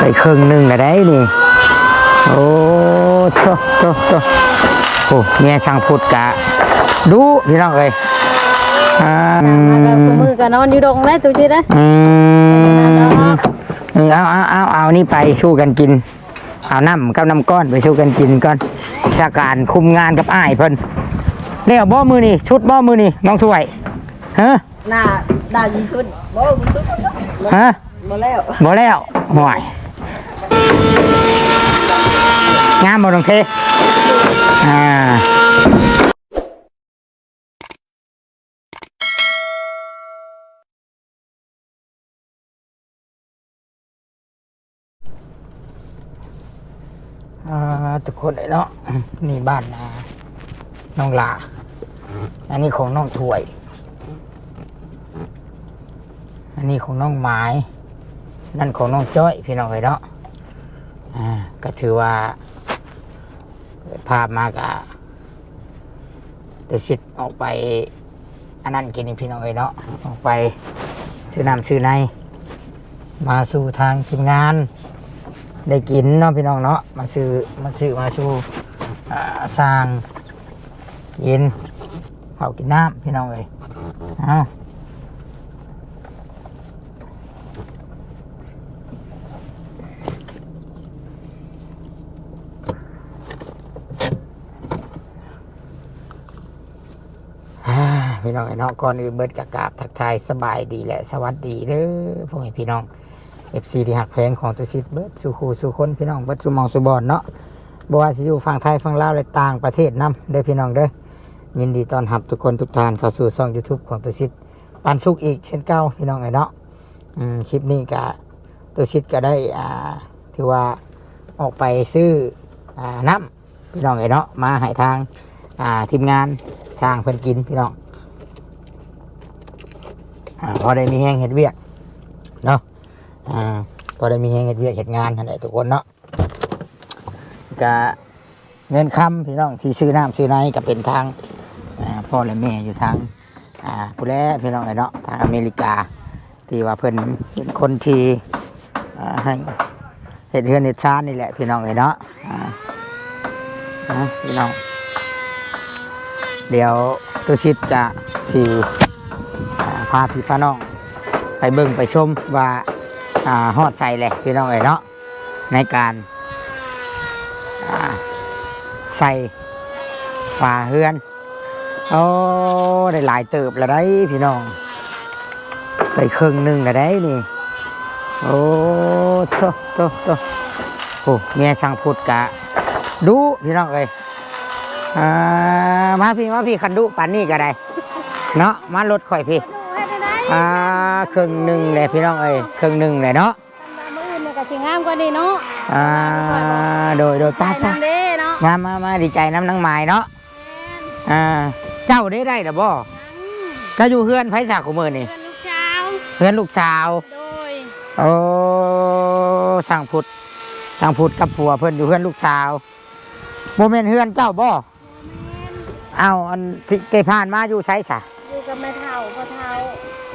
ไปครึ่งหนึ่งก็ได้นี่ โอ้โตโตโตโอ้เมียสั่งพุดกะ ดูพี่น้องเอ้ยอ่าอืมากับมมือกับนอนอยู่ดงแล้วตัวจีนะอืมเอาเอาเอาเอานี่ไปสู้กันกิน เอาน้ำกับน้ำก้อนไปสู้กันกินก่อนสาการคุมงานกับอ้ายเพิ่นเรียกบ่มือนี่ชุดบ่มือนี่น้องถ้วยฮะหน้าด่ายีชุดบ่มีชุดฮะบ่แล้วบ่แล้วห่วย งามบ่น้อเทอ่าอ่าทุกคนเลยเนาะนี่บ้านอ่าน้องลา อันนี้ของน้องถวย อันนี้ของน้องไม้นั่นของน้องจ้อยพี่น้องเลยเนาะอ่าก็ถือว่า ภาพมากะเดชิดออกไป อันนั้นกินนี่พี่น้องเลยเนาะออกไปซื้อน้ำซื้อในมาสู่ทางทีมงาน ได้กินเนาะพี่น้องเนาะมาซื้อมาซื้อมาสู่สร้างเย็นข้าวกินน้ำพี่น้องเลยเอา น้องไอ้เนาะก่อนอื่นเบิดกะกราบทักทายสบายดีและสวัสดีเด้อพ่อแม่พี่น้องเอฟซีที่หักแพงของตุสิทธิ์เบิดสู่คู่สู่คนพี่น้องเบิดสู่มองสู่บอนเนาะบ่ว่าสิอยู่ฝั่งไทยฝั่งลาวและต่างประเทศนํเด้อพี่น้องเด้อยินดีต้อนรับทุกคนทุกท่านเข้าสู่ช่อง YouTube ของตุสิทธิ์ปันสุขอีกเช่นเก่าพี่น้องไอ้เนาะอืมคลิปนี้ก็ตุสิทธิ์ก็ได้อ่าถือว่าออกไปซื้ออ่าน้ำพี่น้องไอ้เนาะมาให้ทางอ่าทีมงานสร้างเพิ่นกินพี่น้อง พอได้มีแห้งเห็ดเวียกเนาะอ่าพอได้มีแห้งเห็ดเวียกเห็ดงานนั่นแหละทุกคนเนาะกะเงินคำพี่น้องที่ซื้อน้ำซื้อในก็เป็นทางพ่อและแม่อยู่ทางอ่าผู้แลพี่น้องไอ้เนาะทางอเมริกาที่ว่าเพิ่นเป็นคนที่ให้เห็ดเฮือนเห็ดชานนี่แหละพี่น้องไอ้เนาะพี่น้อง เดี๋ยวตุชิตจะสี่อ่า พาพี่พาน้องไปเบิ่งไปชมว่าฮอดใส่เลยพี่น้องเอ๋ยเนาะในการใส่ฝาเฮือนโอ้ได้หลายเติบแล้วได้พี่น้องไปครึ่งหนึ่งแล้วได้นี่โอ้โตโตโตโอ้เมียสั่งพุดกะ ดูพี่น้องเอ้ยมาพี่มาพี่คันดูปันนี่ก็ได้ เนาะมารถข่อยพี่อ่าครึ่งหนึ่งเลยพี่น้องเอ้ยครึ่งหนึ่งเลยเนาะมืออื่นเนี่ยก็สิงามกว่านี้เนาะอ่าโดยโดยตาป้าป้าทางามามามาดีใจน้ำนังไม้เนาะอ่าเจ้าได้ได้หรือบ่ก็อยู่เฮือนไผสากของมือนี่เพื่อนลูกสาวเฮือนลูกสาวโดยโอ้สั่งพุดสั่งพุดกับผัวเพิ่อนอยู่เฮือนลูกสาวโมเมนเฮือนเจ้าบ่เอาอันที่เกผ่านมาอยู่ใช้สะ กับแม่เฒ่าพ่อเฒ่า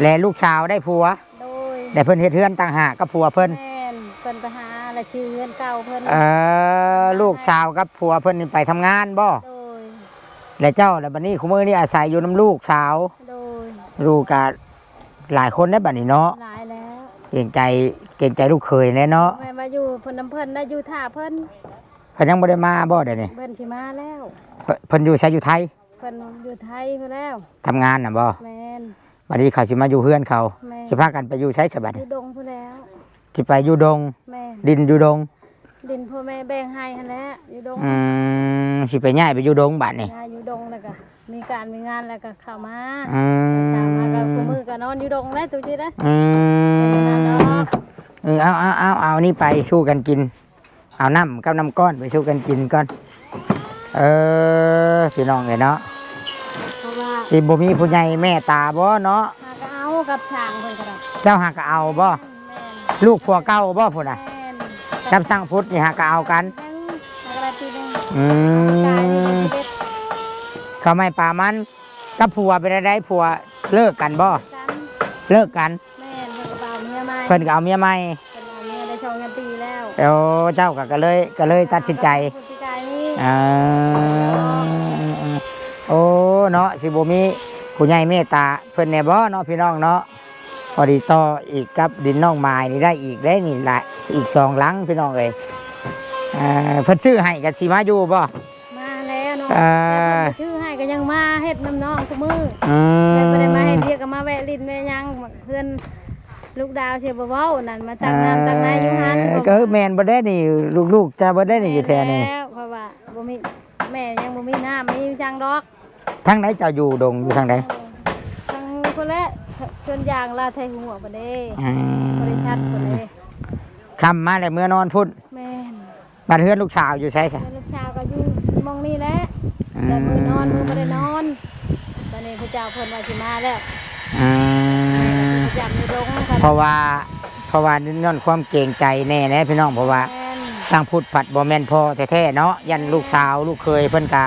แลลูกสาวได้ผัว โดยแต่เพิ่นเฮ็ดเฮือนต่างหากกับผัวเพิ่นแม่นเพิ่นไปหาและชื่อเฮือนเก่าเพิ่นเออลูกสาวกับผัวเพิ่นนี่ไปทำงานบ่โดยแล้วเจ้าแล้วบัดนี้คุมือนี่อาศัยอยู่น้ำลูกสาว โดยลูกกะหลายคนได้บัดนี้เนาะหลายแล้วเก่งใจเก่งใจลูกเคยแน่เนาะแม่มาอยู่เพิ่นน้ำเพิ่นได้อยู่ท่าเพิ่นเพิ่นยังบ่ได้มาบ่เดี๋ยวนี้เพิ่นสิมาแล้วเพิ่นเพิ่นอยู่ใช้อยู่ไทยเพิ่นอยู่ไทยเพิ่นแล้วทำงานน่ะบ่แม่นบัดนี้เขาสิมาอยู่เฮือนเขาแม่สิพากันไปอยู่ใช้สบัดอยู่ดงเพิ่นแล้ว สิไปอยู่ดง แม่นดินอยู่ดงดินพ่อแม่แบ่งให้หั่นแหละอยู่ดงอืมสิไปย้ายไปอยู่ดงบัดนี้ยายอยู่ดงแล้วก็มีการมีงานแล้วก็เข้ามาอืเข้ามมาก็มคู่มือก็นอนอยู่ดงแล้วตุจินะอืมเออเอาเอาเอาเอานี่ไปสู้กันกิน เอาน้ำกับน้ำก้อนไปสู้กันกินก่อน เออพี่น้องเลยเนาะเพราะว่า สิบ่มีผู้ใหญ่แม่ตาบ่เนาะหาก็เอากับช้างเพิ่นก็ได้เจ้าหากก็เอาบ่แม่นลูกผัวเก่าบ่พุ่นน่ะแม่นจำสั่งพุทธนี่หากก็เอากันยังแล้วก็ทีหนึงอืกายนี่มก็สิเด็ดเขาไม่ป่ามันกับผัวเป็นอะไรผัวเลิกกันบ่กันเลิกกันแม่นเพิ่นก็เอาเมียใหม่เพิ่นก็เอาเมียใหม่เพิ่นเอาเมียได้ช่องเงินปีแล้วแล้วเจ้าก็ก็เลยก็เลยตัดสินใจตัดสินใจนี่ อ่าโอ้ เนาะสิบ่มีผู้ใหญ่เมตตาเพิ่นแน่บ่เนาะพี่น้องเนาะพอดีต่ออีกกับดินน้องไม้นี่ได้อีกได้นี่ละอีกสองหลังพี่น้องเอ้ยอ่าเพิ่นซื้อให้ก็สิมาอยู่บ่มาแล้วเนาะอ่าแต่เพิ่นชื่อให้ก็ยังมาเฮ็ดน้ำน้องทุกมื้ออืแต่มบ่ได้มาเฮ็ดเรียกก็มาแวะลิ้นแม่ยังเพื่อนลูกดาวเชียบ่เว้านั่นมาตักน้ำตักนายอยู่หันเออก็แม่นบ่ได้นี่ลูกๆจะบ่ได้นี่อยู่แท้นี่แล้วเพราะว่าบ่มีแม่ยังบ่มีน้ำมีจังดอก ทางไหนเจ้าอยู่ดงอยู่ทางไหนทางคนละเชิญยางลาไทยหัวบ่ได้อืบ่ได้ชัดบ่มได้คำมาแล้วเมื่อนอนพุ่นแม่นบ้านเฮือนลูกสาวอยู่ใช่ซะแม่ลูกชาวก็อยู่หมองนี่แหละแต่มือนอนมือบ่ได้นอนตอนนี้พระเจ้าเพิ่นว่าสิมาแล้วอืมพระเจ้ามีรงค่ะเพราะว่า เพราะว่านั่นความเกรงใจแน่แน่พี่น้องเพราะว่า แม่น ทางพุทธผัดบ่แม่นพ่อแท้ๆเนาะยันลูกสาวลูกเคยเพิ่นกะ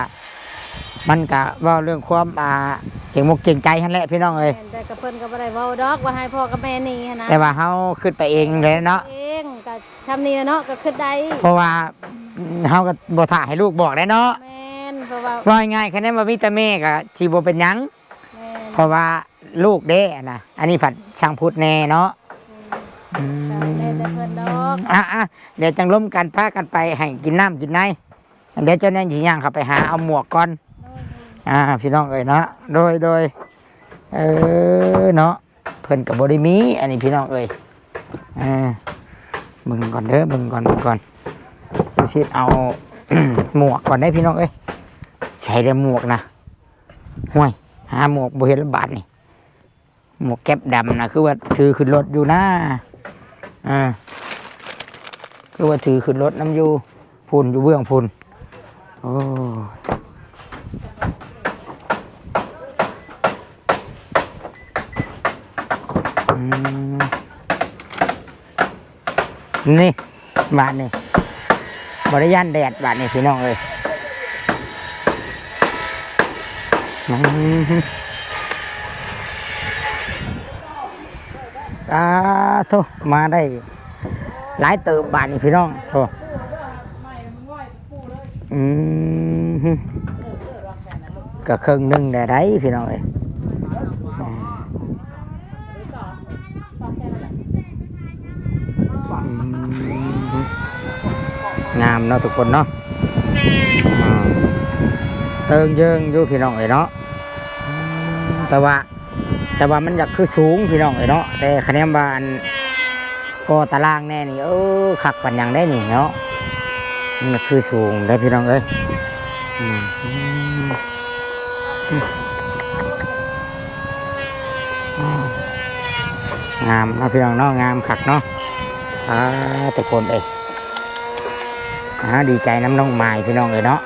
มันกะเว่าเรื่องความอ่าเก่งมุกเก่งใจหั่นแหละพี่น้องเอ้ยแม่นแต่กับเพิ่นก็บ่ได้เว้าดอกว่าให้พ่อกับแม่หนี่หั้นนะแต่ว่าเฮาขึ้นไปเองเลยเนาะ เองก็ทำนี่เนาะก็คิดได้เพราะว่าเฮาก็บ่ถ่าให้ลูกบอกได้เนาะแม่นเพราะว่าว่าง่ายๆคะแนนว่ามีแต่แม่ก็ที่บ่เป็นหยัง แม่นเพราะว่าลูกเด้อะนะอันนี้ผัดช่างพุทธแน่เนาะอืก็ได้มแต่เพิ่นดอกอะอะเดี๋ยวจังล้มกันพากันไปให้กินน้ำกินในเดี๋ยวเจ้าแน่นสิย่างเข้าไปหาเอาหมวกก่อน อ่าพี่น้องเอ้ยเนาะโดยโดยเออเนาะเพิ่นกับบริมี อันนี้พี่น้องเอ้ยอ่ามึงก่อนเด้อมึงก่อนมึงก่อนสิเอา หมวกก่อนได้พี่น้องเอ้ยใช้ได้หมวกนะห่วยหาหมวกบเห็นละบาทนี่หมวกแก๊ปดำนะคือว่าถือขึ้นรถอยู่นะอ่าคือว่าถือขึ้นรถน้ำอยู่พุ่นอยู่เบื้องพุ่นโอ้ มนี่บาทนี่บริยานแดดบาทนี่พี่น้องเลยอืมอ่าโทมาได้ หลายเติบบาทนี่พี่น้องโทอืมก็ครึ่งหนึ่งได้ไรพี่น้องเอ้ย งามเนาะทุกคนเนาะอ่าเติงเยิงอยู่พี่น้องเอ้ยเนาะอืมแต่ว่า แต่ว่ามันอยากคือสูงพี่น้องเอ้ยเนาะแต่คะแนนบานก็ตารางแน่นี่เออขักปันยังได้นี่เนาะมันก็คือสูงได้พี่น้องเอ้ยอืมอืมอืมอืมงามเนาะพี่น้องเนาะงามขักเนาะอ่าทุกคนเอ้ย อ่าดีใจน้ำน้องไม้พี่น้องเอ้ยเนาะ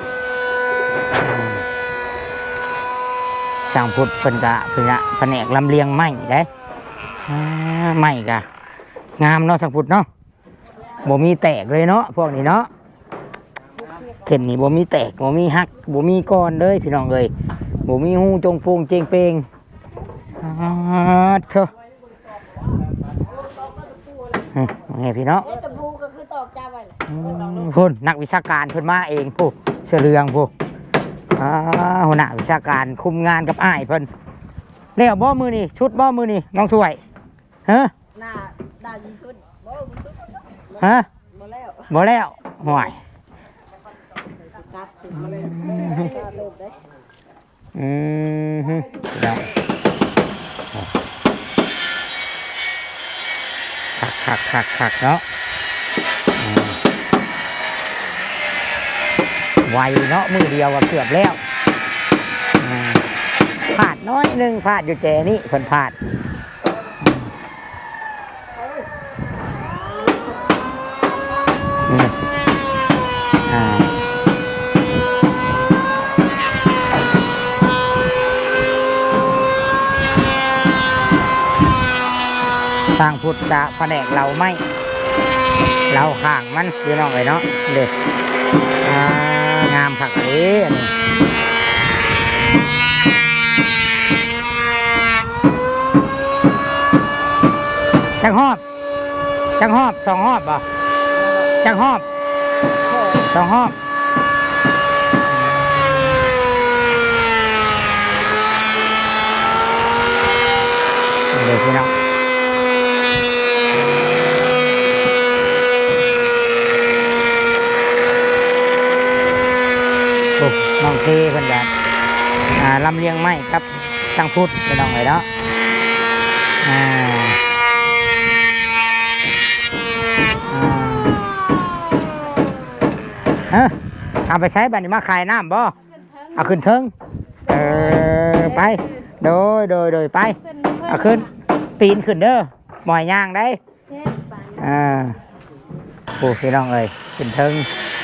สร้างพุทธเป็นกะเป็นกะแผนกลำเลียงไม้ได้ไม้กะงามเนาะทางพุทธเนาะบ่มีแตกเลยเนาะพวกนี้เนาะเข็นนี่บ่มีแตกบ่มีหักบ่มีก้อนเลยพี่น้องเลยบ่มีหูจงโปงเจงเปงอ่าเถอะอืมนี่พี่น้อง พุ่นนักวิชาการเพิ่นมาเองผู้เสือเรืองผู้อ่าหัวหน้าวิชาการคุมงานกับอ้ายเพิ่นแล้วบ่มือนี่ชุดบ่มือนี่น้องถ้วยฮะหน้าดายีชุดบ่บุชุดฮะบ่แล้วบ่แล้วห่วยกลับถึงมาเลยเริ่มได้อืมฮึเดี๋ยวขักขักขักขักเนาะ ไวเนาะมือเดียวก็เกือบแล้วพลาดน้อยหนึงพลาดอยู่แจนี่เพิ่นพลาดอืมอ่าสร้างพุทธะแผนกเราไม่ เราข้างมันพี่น้องเลยเนาะเด็กอ่า งามผักเอ๋อันนี้จังหอบจังหอบสองหอบบ่เจักหอบสองหอบเดี๋ยวพี่น้องโอ้ น้องเทเพิ่นแบบอ่าลำเลียงไม้ครับช่างพุทธพี่น้องเลยเนาะอ่าเอ้อเอาไปใช้บัดนี้มาขายน้ำบ่เอาขึ้นเทิงเออไป โดยโดยโดยไป เอาขึ้น ปีนขึ้นเด้อหมอยย่างได้อ่าโอ้พี่น้องเอ้ยขึ้นเทิง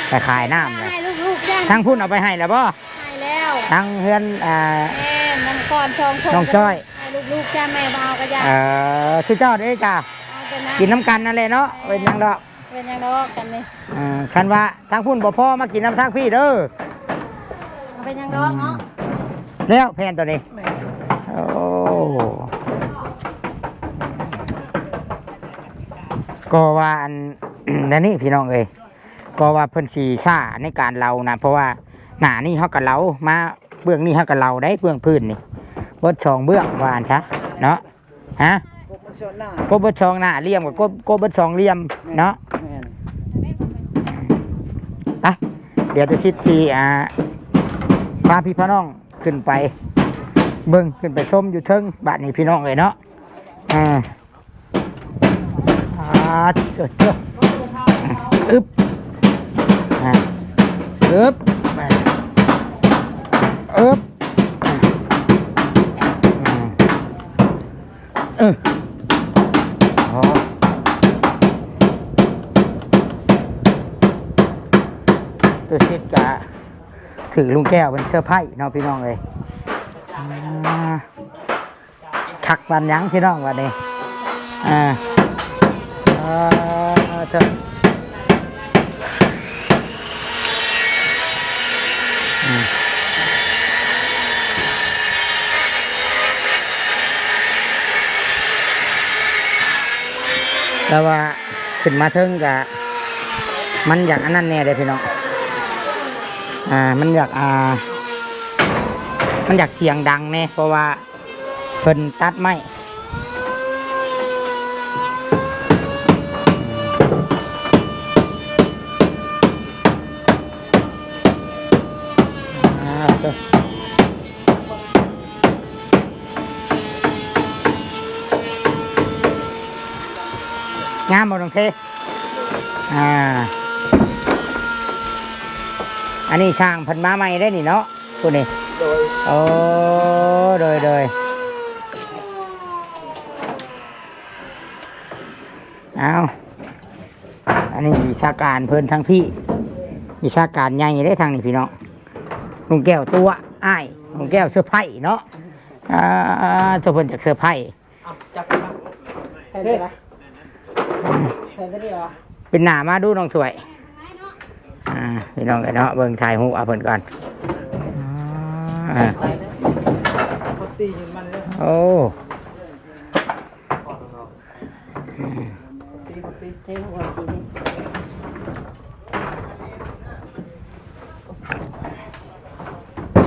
ไปขายน้ำเลย ทั้งพุ่นเอาไปให้แล้วบ่ให้แล้วทั้งเฮือนอ่าแม่น้ำก่อนชองคนน้องจ้อยให้ลูกๆจ้าแม่บ่าวก็ยาเออสุดยอดเลยจ้าเอาไปนะกินน้ำกันนั่นแหละเนาะเป็นหยังดอกเป็นยังดอกกันนี่อ่าคันว่าทั้งพุ่นบ่พอมากินน้ำทางพี่เด้อเอาเป็นยังดอกเนาะแล้วแพนตัวนี้โอ้ก็ว่าอันนั่นนี่พี่น้องเอ้ย ก็ว่าเพิ่นสีซ่าในการเรานะเพราะว่าหน้านี่เขากับเรามาเบื้องนี่เขากับเราได้เบื้องพื้นนี่เบิดชองเบื้องวาอันซะเนาะฮะพวกมันชนหน้าก็เบิดชองหน้าเหลี่ยมกับก็ก็เบิดชองเหลี่ยมเนาะแม่นไปเดี๋ยวจะซิดซีอ่าพาพี่พ่อน้องขึ้นไป เบิ้งขึ้นไปชมอยู่เทิงบ้านนี้พี่น้องเลยเนาะอ่าอ่าเจ้าเจ้าอึบ อ่าอึบอ่าอึบเออโอ้ตัวซิดกะถือลุงแก้วเป็นเสื้อไพ่เนาะพี่น้องเลยอ่าถักวันยังพี่น้องวันนี้อ่าอ่าเถอะ แล้วว่าขึ้นมาเทิงกะมันอยากอันนั้นแน่เลยพี่น้อง อ่า มันอยากอ่า มันอยากเสียงดังแน่เพราะว่าเพิ่นตัดไม้างามหมดลงเทอ่า อันนี้ช่างเพันมาใหม่ได้นี่เนาะตัวนี้โดยโอ้โดยโดยเอาอันนี้วิชาการเพิ่นทั้งพี่วิชาการใหญ่ได้ทางนี้พี่น้องลุงแก้วตัวอ้ายลุงแก้วเสื้อไผ่เนาะอ่าเจ้าเพิ่นจากเสื้อไผ่เอาจับไป เหรอเป็นหน้ามาดูน้องสวย อ่าพี่น้องกันเนาะเบิ่งถ่ายหูปเอาเพิ่นก่อนอ่าไปนะเขาตีอยู่มันเลยโอ้ตีเขาตีเทหัวทีนี้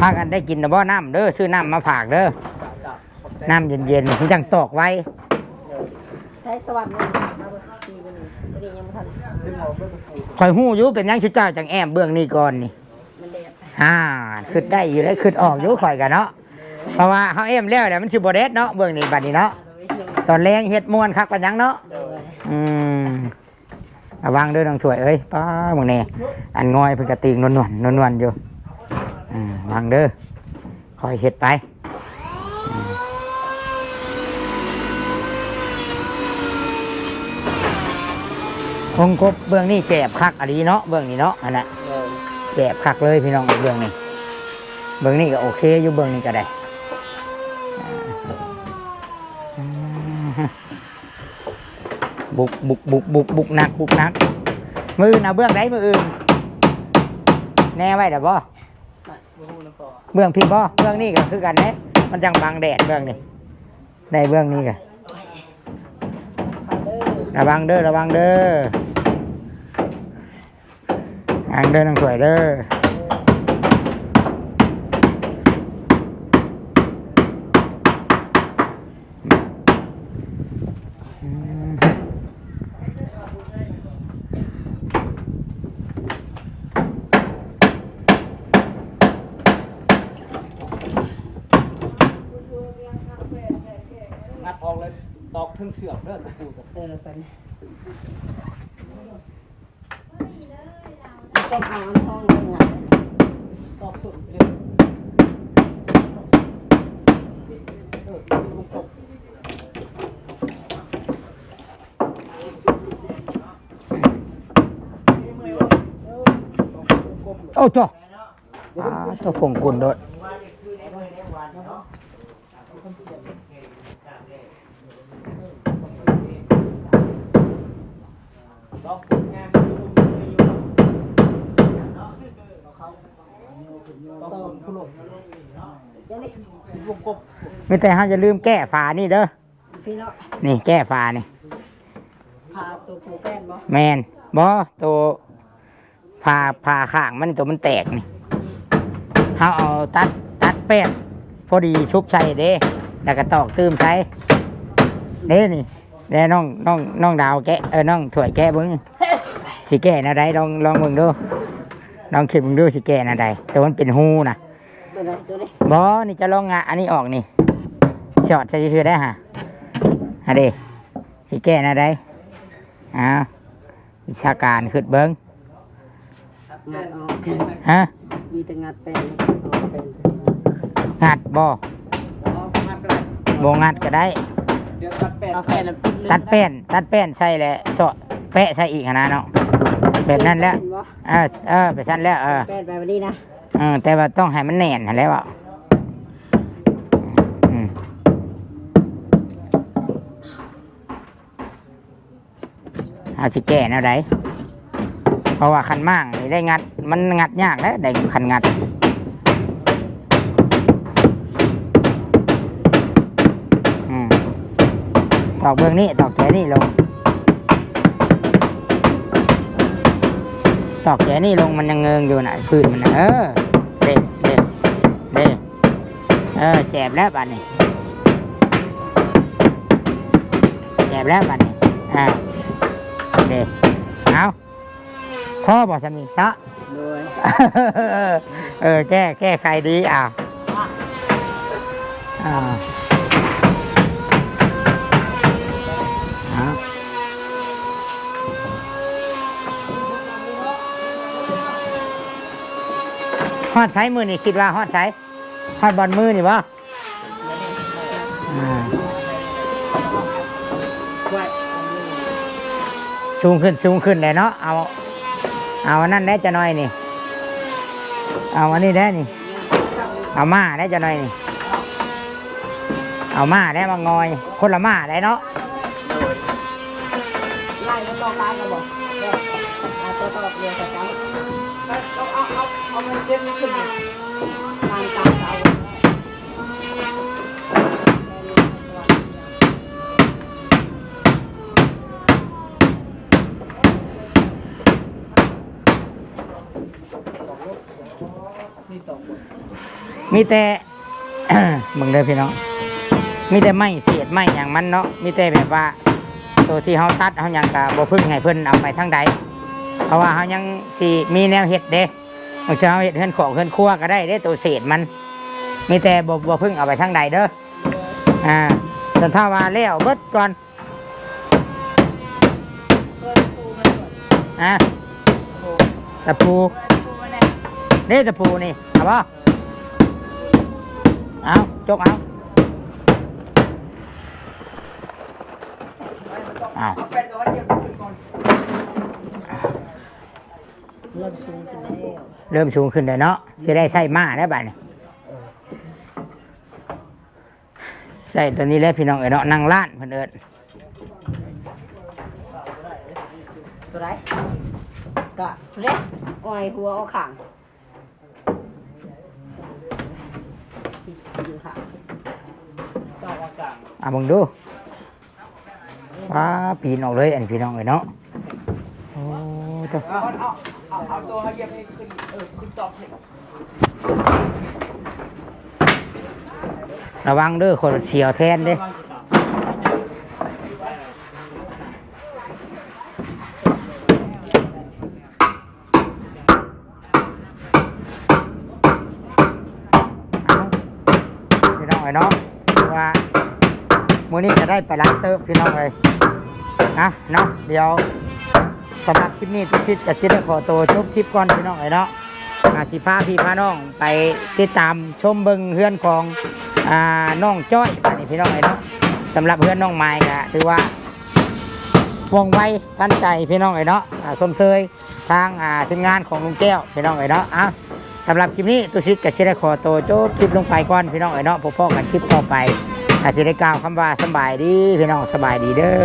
พากันได้กินนะบ่น้ำเด้อซื้อน้ำมาฝากเด้อจับขอบใจน้ำเย็นๆมันจังตอกไว้ ใช้สวัสดิ์ คอยหู้อยู่เป็นหยังชิเจ้าจังแอมเบื้องนี้ก่อนนี่มันแดดอ่าขึ้นได้อยู่ได้ขึ้นออกอยู่ข่อยกันเนาะเพราะว่าเขาแอมแล้วเดี๋ยวมันสิบ่เด็ดเนาะเบื้องนี้บัดนี้เนาะเอาไว้เชื่อมตอนแรงเฮ็ดม่วนคักปันยังเนาะโดยอืมระวังเด้อน้องช่วยเอ้ยป้าหมึงนี่อันงอยเพิ่นกระติงนวลๆนวลๆอยู่อืมระวังเด้อคอยเฮ็ดไป คงครบเบื้องนี้แจบคักอะดีเนาะเบื้องนี้เนาะอันน่ะโดยแจบคักเลยพี่น้องเบื้องนี้เบื้องนี้ก็โอเคอยู่เบื้องนี้ก็ได้อ่าบุกบุกบุกบุกบุกหนักบุกหนัก มืออื่นเอาเบื้องไหนมืออื่นแน่ไว้เด้อบ่มาบูฮูนะพ่อเบื้องพี่บ่เบื้องนี้ก็คือกันเด้มันจังบังแดดเบื้องนี้ในเบื้องนี้ก็มาเด้อระวังเด้อระวังเด้อ อังเด้อน้องสวยเด้ออืมงัดออกเลยตอกถึงเสือกเด้อตะปูตะเออไปต้องเอาอันห้องลงอะ ตอกสุดเลยเออลูกตก โอ้จ้ะอ่าตัวผงกุนโดดตอกงานตอกสุดผู้ลงเดี๋ยวนี้ลูกกบไม่แต่ห้าจะลืมแก้ฝานี่เด้อพี่เนาะนี่แก้ฝานี่พาตัวผูแป้นบ่แมนบอตัว ผ่าผ่าข้างมันตัวมันแตกนี่เขาเอาตัดตัดแป้นพอดีชุบใส่เด้แล้วก็ตอกตื้มใส่เด้นี่เด้น้องน้องน้องดาวแกะเออน้องถวยแกะเบิ้งสิแกะนะใดลองลองเบิ้งดูลองคิดเบิ้งดูสิแกะนะใดแต่มันเป็นหูนะตัวไหนตัวนี้บอนี่จะลองงะอันนี้ออกนี่ชอดใส่ชื่อได้ฮะฮะเด้สิแกะนะใดอ้าววิชาการขึ้นเบิ้ง งัดออกฮะมีแต่งัดแป้นออกเป็นงัดบ่งัดไปเลยบ่งัดก็ได้ เดี๋ยวตัดแปดแปดตัดแป้นตัดแป้นใส่แหละเสาะแปะใส่อีกหั้นนะเนาะแบบนั้นแล้วบ่เออเออไปสั้นแล้วเออแป้นไปวันนี้นะเออแต่ว่าต้องให้มันแน่นหั้นแหล้วอะอืมเอาสิแก้แนวใดเพ ราะว่าคันมั่างนี่ได้งัด มันงัดยากแล้วได้คันงัดอตอกเบื้องนี้ตอกแขนนี่ลง ตอกแขนนี่ลงมันยังเงิงอยู่นะพื้นมันนะเออเด็เด็เด็เออแจบแล้วบัดนี้แจบแล้วบัดนี้อ่าเด็เอา พ่อบอกสามีเนาะโดยเออ แก้แก้ไขดีอะอ่าเอาฮอดใช้มือนี่คิดว่าฮอดใช้ฮอดบอลมือนี่บ่อ่าสูงขึ้นสูงขึ้นเลยเนาะเอา เอาอันนั่นได้จะน้อยนี่ เอาอันนี้ได้นี่ เอามาได้จะน้อยนี่ เอามาได้มางอย คนละมาได้เนาะไล่แล้วต้องไล่แล้วบ่เอาตัวตอเรียนกับเขาเอาเอาเอาเงินเจ็ดนี่ขึ้น มีแต่ มึงเด้อพี่น้อง มีแต่ไม่เสียดไม่อย่างมันเนาะ มีแต่แบบว่าตัวที่เขาตัดเขายังกะบ่พึ่งให้เพิ่นเอาไปทั้งใด เพราะว่าเขายังสิมีแนวเห็ดเด้บางทีเขาเห็ดเฮือนของเฮือนครัวก็ได้เด้ตัวเศษมัน มีแต่บ่บ่พึ่งเอาไปทั้งใดเด้อ อ่าจนถ้าว่าแล้วเบิดก่อน อะตะปู นี่ตะปูนี่เอาป่ะ เอาจกเอาเอาเริ่มสูงขึ้นแล้วเริ่มสูงขึ้นเลยเนาะจะได้ใส่มาได้บ้านใส่ตัวนี้แล้วพี่น้องเอ๋เนาะนั่งล้านเพิ่นเอิ้นตัวไหนกะเล็กอ้อยหัวเอาข้าง อยู่ข้างตอกอากาศอะมึงดูว้าปีนออกเลยอันนี้พี่น้องเลยเนาะโอ้ตัวเอาเอาเอาเอาตัวเขาเยียบให้ขึ้นเออขึ้นจอบเห็นระวังเด้อคนเสียวแทนเด้เอาพี่น้ องไอ้เนาะว่ามื้อนี้จะได้ไปร้านเติบพี่น้องเลยนะเนาะเดี๋ยวสำหรับคลิปนี้ทุกชิดกับชิดขอตัวจบคลิปก่อนพี่น้องไอ้เนาะอาสิพาพี่พาน้องไปติดตามชมเบิงเฮือนของอ่าน้องจ้อยอันนี้พี่น้องไอ้เนาะสำหรับเฮือนน้องไม้ก็ถือว่าว่องไวทันใจพี่น้องไอ้เนาะอาสมเสยทางอ่าทีมงานของลุงแก้วพี่น้องไอ้เนาะอะ สำหรับคลิปนี้ตุชิตกับชิได้ขอตัวจบคลิปลงไปก่อนพี่น้องเอ๋ยเนาะพบกันคลิปต่อไปอาจจะได้กล่าวคำว่าสบายดีพี่น้องสบายดีเด้อ